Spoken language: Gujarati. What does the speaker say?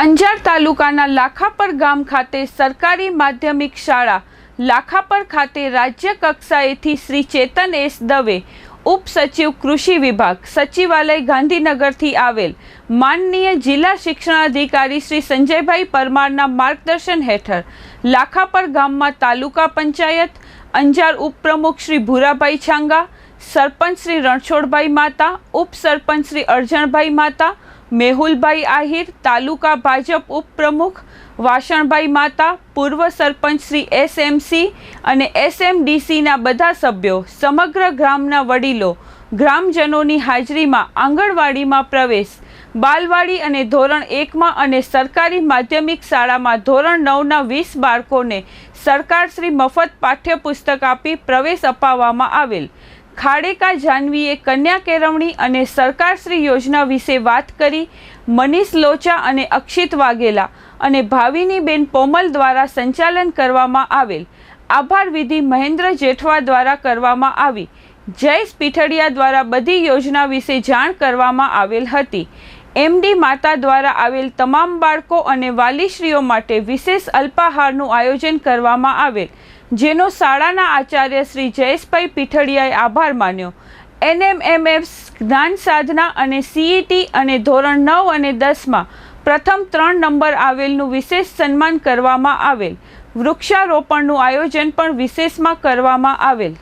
અંજાર તાલુકાના લાખાપર ગામ ખાતે સરકારી માધ્યમિક શાળા, લાખાપર ખાતે રાજ્ય કક્ષાએથી શ્રી ચેતન એસ દવે, ઉપસચિવ કૃષિ વિભાગ, સચિવાલય ગાંધીનગરથી આવેલ માનનીય જિલ્લા શિક્ષણાધિકારી શ્રી સંજયભાઈ પરમારના માર્ગદર્શન હેઠળ લાખાપર ગામમાં તાલુકા પંચાયત, અંજાર ઉપપ્રમુખ શ્રી ભૂરાભાઈ છાંગા, સરપંચ શ્રી રણછોડભાઈ માતા, ઉપસરપંચ શ્રી અરજણભાઈ માતા મેહુલભાઈ આહિર, તાલુકા ભાજપ ઉપપ્રમુખ, વાસણભાઈ માતા, પૂર્વ સરપંચ શ્રી એસએમસી અને એસએમડીસીના બધા સભ્યો, સમગ્ર ગ્રામના વડીલો, ગ્રામજનોની હાજરીમાં આંગણવાડીમાં પ્રવેશ, બાલવાડી અને ધોરણ એકમાં અને સરકારી માધ્યમિક શાળામાં ધોરણ નવના વીસ બાળકોને સરકારશ્રી મફત પાઠ્યપુસ્તક આપી પ્રવેશ અપાવવામાં આવેલ. ખાડેકા જાનવીએ કન્યા કેળવણી અને સરકારશ્રી યોજના વિશે વાત કરી. મનીષ લોચા અને અક્ષિત વાઘેલા અને ભાવિનીબેન પોમલ દ્વારા સંચાલન કરવામાં આવેલ. આભાર વિધિ મહેન્દ્ર જેઠવા દ્વારા કરવામાં આવી. જયેશ પીઠડિયા દ્વારા બધી યોજના વિશે જાણ કરવામાં આવેલ હતી. એમડી માતા દ્વારા આવેલ તમામ બાળકો અને વાલીશ્રીઓ માટે વિશેષ અલ્પાહારનું આયોજન કરવામાં આવેલ, જેનો શાળાના આચાર્ય શ્રી જયેશભાઈ પીઠડિયાએ આભાર માન્યો. એનએમએમએફ જ્ઞાન સાધના અને સીઈટી અને ધોરણ નવ અને દસમાં પ્રથમ ત્રણ નંબર આવેલનું વિશેષ સન્માન કરવામાં આવેલ. વૃક્ષારોપણનું આયોજન પણ વિશેષમાં કરવામાં આવેલ.